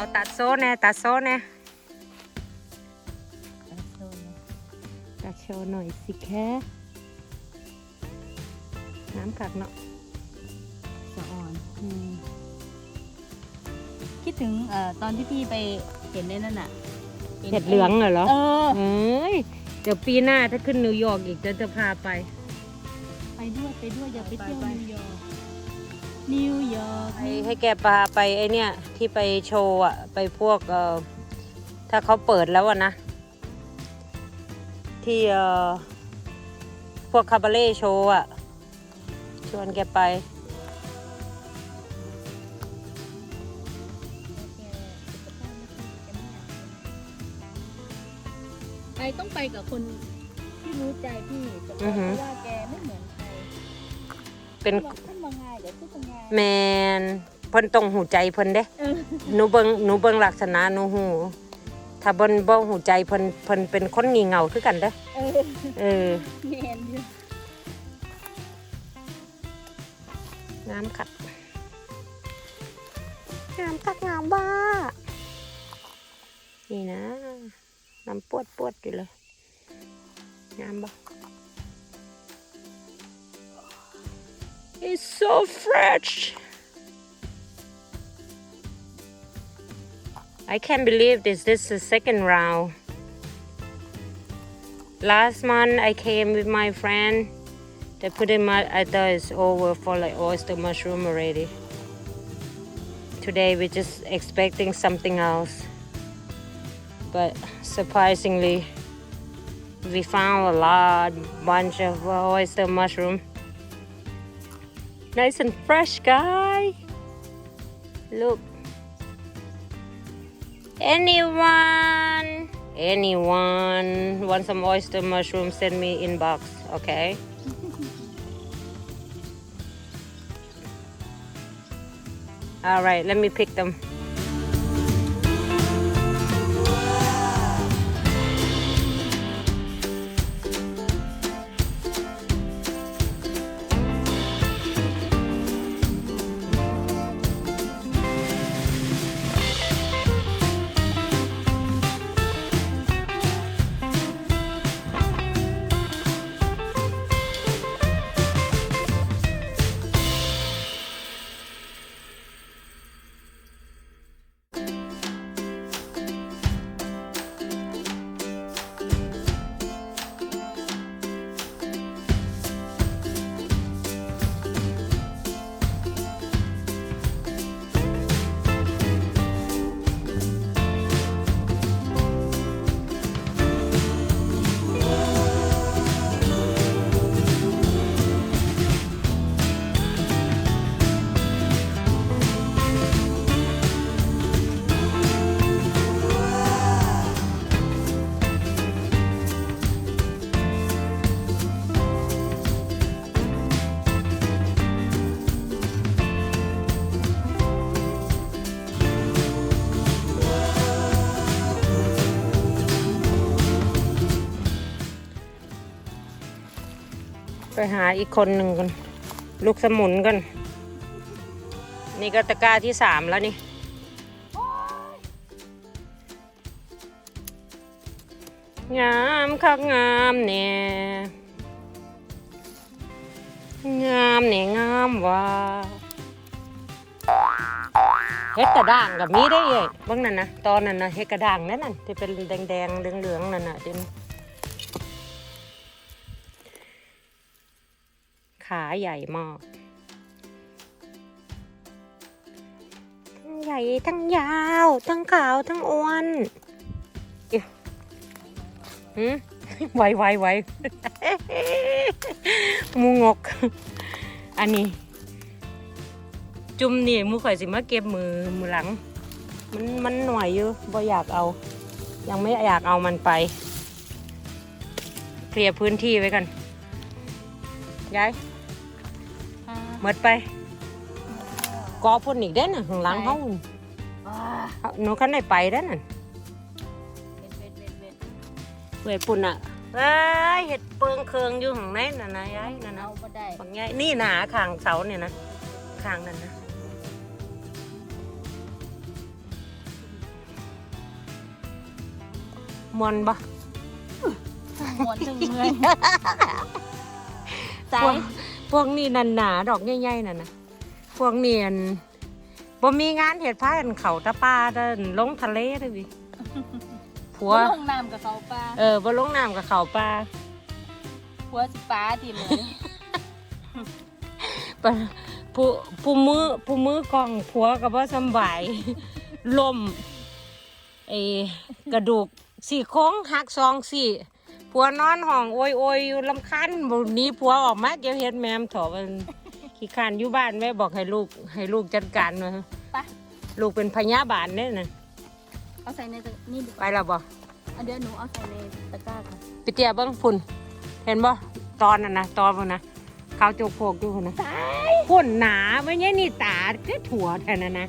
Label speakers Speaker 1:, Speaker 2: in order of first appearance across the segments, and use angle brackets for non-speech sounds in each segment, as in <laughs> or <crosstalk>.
Speaker 1: เอาตัดโซ่แน่ตัดโซ่แน่ตัดโชว์หน่อยสิแค่น้ำกักเนาะ
Speaker 2: สะอ่อน
Speaker 1: อืม
Speaker 2: คิดถึงเอ่อตอนที่พี่ไปเห็นในนั่นน่ะ
Speaker 1: เห็ดเหลืองเหรอ
Speaker 2: เออ
Speaker 1: เอ้ยเดี๋ยวปีหน้าถ้าขึ้นนิวยอร์กอีกจะจะพาไป
Speaker 2: ไปด้วยไปด้วยอย่าไปเที่ยวนิวยอร์ก นิวยอร์ก
Speaker 1: ให้ให้แกพาไปไอเนี่ยที่ไปโชว์อะไปพวกเอ่อถ้าเขาเปิดแล้วอะนะ ที่เอ่อพวกคาบาเล่โชว์อะชวนแกไป
Speaker 2: ไปต้องไปกับคนที่รู้ใจพี่แต่
Speaker 1: อือหือ
Speaker 2: เพราะว่าแกไม่เหมือนใคร
Speaker 1: เป็น แมนเพิ่นต้องหูใจเพิ่นเด้
Speaker 2: เออ
Speaker 1: หนูเบิงหนูเบิงลักษณะหนูหูถ้าเบิ่นบ่หูใจเพิ่นเพิ่นเป็นคนงี่เง่าคือกันเด้อ
Speaker 2: เออ
Speaker 1: เออ
Speaker 2: เห็นอยู่
Speaker 1: งามคักงามคักงามบ้า นี่นะ น้ำปวดปวดอยู่เลยงามบ่ It's so fresh. I can't believe this. This is the second round. Last month I came with my friend. They put in my I thought it's over for like oyster mushroom already. Today we're just expecting something else. But surprisingly we found a lot bunch of uh, oyster mushroom nice and fresh guy. Look. Anyone? Anyone want some oyster mushroom? Send me inbox okay? <laughs> All right let me pick them หาอีกคนหนึ่งกันลูกสมุนกัน นี่ก็ตะกร้าที่สามแล้วนี่งามคักงามเนี่ยงามเนี่ยงามว่าเฮ็ดกระด้างกับมีได้เอ้ยเบางนั่นนะตอนนั้นนะเฮ็ดกระด้างนั่นน่ะที่เป็นแดงๆเหลืองๆนั่นน่ะที่ ขาใหญ่มาก ทั้งใหญ่ทั้งยาว ทั้งขาวทั้งอ้วนอืมไวไวไวมูงก อันนี้ จุ่มนี่มูข่อยสิมาเก็บมือมือหลัง มันมันหน่วยอยู่บ่อยากเอา ยังไม่อยากเอามันไป เคลียร์พื้นที่ไว้กันย้าย หมดไปกอพ่นอีกเด้นน่ะข้างหลังห้อง
Speaker 2: อ่า
Speaker 1: หนูคันได้ไปเด้นน่ะ
Speaker 2: เว็ดเว็ดเว็ดเว็ด
Speaker 1: เว้ยปุ่นอะเอ้ยเห็ดเปิงเคืองอยู่ข้างในน่ะนะย้ายนั่นนะ
Speaker 2: เอามาได้
Speaker 1: บางย้ายนี่หนาข้างเสาเนี่ยนะข้างนั่นนะ
Speaker 2: ด
Speaker 1: มวนบ่
Speaker 2: หมวนจึงเมื่อยใจ
Speaker 1: พวกพวกนี้นันหนาดอกใหญ่ๆนั่นนะพวกเนียนบ่มีงานเห็ดผ้ากันเขาตะปาเดินลงทะเลเลยวิผัว
Speaker 2: หัวลงน้ำกับเขาปลา
Speaker 1: เออบ่ลงน้ำกับเขาปลา
Speaker 2: หัวสิปลาทีเลย
Speaker 1: ปะผู้ผู้มือผู้มือกองผัวก็บ่สำบายลมไอ้กระดูกสี่โค้งหักสองสี่ ผัวนอนห้องโอยโอยอยู่ลำคันบหนี้ผัวออกมาเดี๋ยวเฮ็ดแมมเถอะมันขี้คร้านอยู่บ้านแม่บอกให้ลูกให้ลูกจัดการมา
Speaker 2: ไป
Speaker 1: ลูกเป็นพยาบาลเนี่ยนะ
Speaker 2: เอาใส่ในตะนี่ดีก
Speaker 1: ไป
Speaker 2: ว่า
Speaker 1: แล้วบ่
Speaker 2: เอาเดี๋ยวหนูเอาใส่ในตะกร้าก่อน
Speaker 1: ไปเตี้ยเบิ้งพุ่นเห็นบ่ตอนน่ะนะตอนพุ่นนะเขาวโจกโพกอยู่พุ่นนะพุ่นหนาไม่ใช่นี่ตาแค่ถั่วแท่นั้นนะ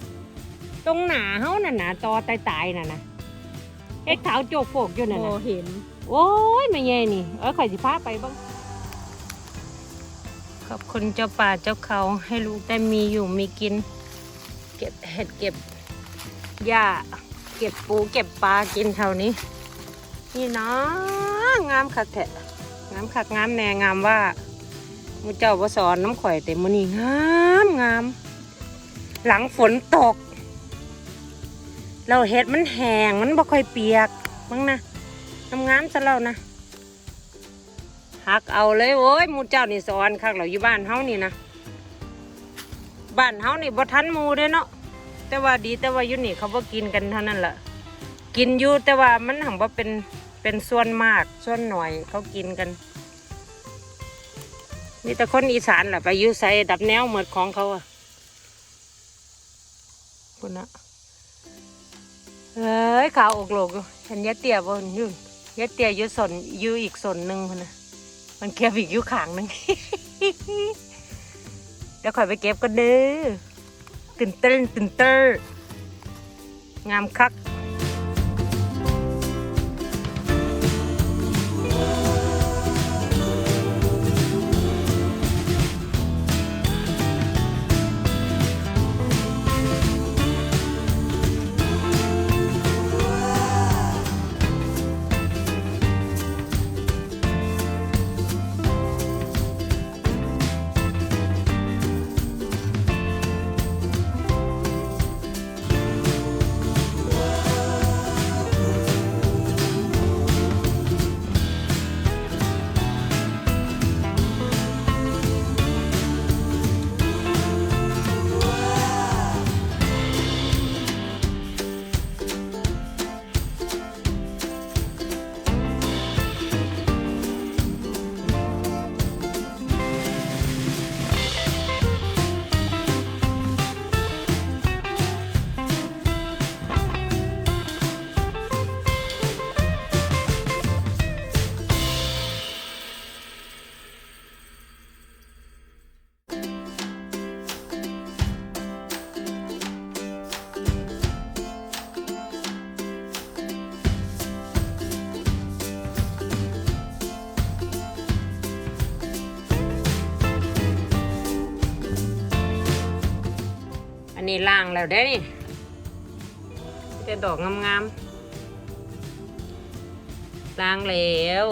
Speaker 1: ตรงหนาเฮานั่นนะตอตายๆน่ะนะไอ้ขาวโจกโพกอยู่นั่น
Speaker 2: โอ้
Speaker 1: นะ
Speaker 2: เห็น
Speaker 1: โอ้ยไม่ใช่นี่ เออข่อยสิพาไปบ้างขอบคุณเจ้าป่าเจ้าเขาให้ลูกได้มีอยู่มีกิน เก็บเห็ดเก็บหญ้าเก็บปูเก็บปลากินเท่านี้ นี่นะงามคักแท้งามคักงามแน่งามว่ามูเจ้าบ่สอนน้ำข่อยแต่มื้อนี้งามงาม หลังฝนตก เราเห็ดมันแห้งมันบ่ค่อยเปียกมั้งนะ งามงามๆซะแล้วนะหักเอาเลยโอ้ยมูเจ้านี่สอนคักเราอยู่บ้านเฮานี่นะบ้านเฮานี่บ่ทันมูเด้เนาะแต่ว่าดีแต่ว่าอยู่นี่เขาบ่กินกันเท่านั้นแหละกินอยู่แต่ว่ามันหังว่าเป็นเป็นส่วนมากส่วนหน่อยเขากินกันมีแต่คนอีสานแหละไปยูใส่ดับแนวเหมือนของเขาอะคุณนะเอ้ยขาวอกโลกอยู่เห็นยะเตี่ยบนอ ยู่ยเตียอยู่สนอยู่อีกสนหนึ่งนะมันเก็บอีกอยู่ขางหนึ่งเดี๋ยวคอยไปเก็บกันเด้อตื่นเต้นตื่นเต้นงามคัก อันนี้ล่างแล้วได้นี่จะดอกงามๆล้างแล้ว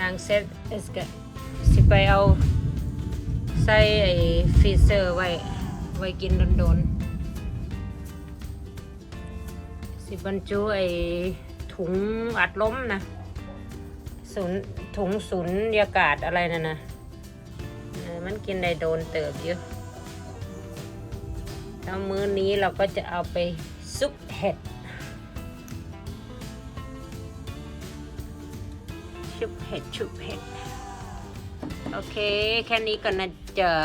Speaker 1: ล้างเสร็จเอสกะสิไปเอาใส่ไอ้ฟรีเซอร์ไว้ ไว้กินโดนๆสิบรรจุไอ้ถุงอัดลมนะศูนถุงศูนยากาศอะไรนะนะ มันกินได้โดนเติบอยู่้วมื้อนี้เราก็จะเอาไปซุปเห็ดชุบเห็ดชุบเห็ดโอเค แค่นี้ก่อนนะเจอ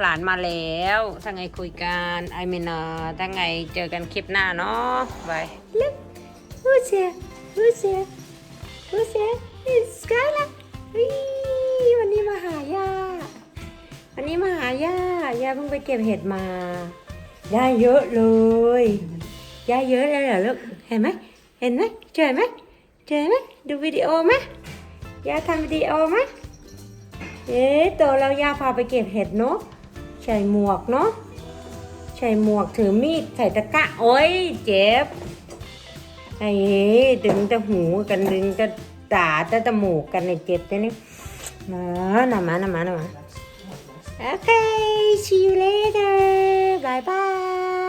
Speaker 1: หลานมาแล้วถ้าไงคุยกันไอเมนอถ้าไงเจอกันคลิปหน้าเนาะบาย
Speaker 3: Who's here? Who's here? Who's here? It's Skylar. อุ๊ยวันนี้มาหาย่าวันนี้มาหาย่าย่าเพิ่งไปเก็บเห็ดมา ได้เยอะเลยได้เยอะเลยเหรอลูกเห็นไหมเห็นไหมเจอไหมเจอไหมดูวิดีโอไหมย่าทำวิดีโอไหมเอ๊ะโตแล้วย่าพาไปเก็บเห็ดเนาะใส่หมวกเนาะใส่หมวกถือมีดใส่ตะกร้าโอ้ยเจ็บ
Speaker 1: ไอ้ดึงแต่หูกันดึงแต่ตาแต่จมูกกันในเจ็บแต่นี่มาหนามาหนามาหนามา Okay, see you later. Bye bye.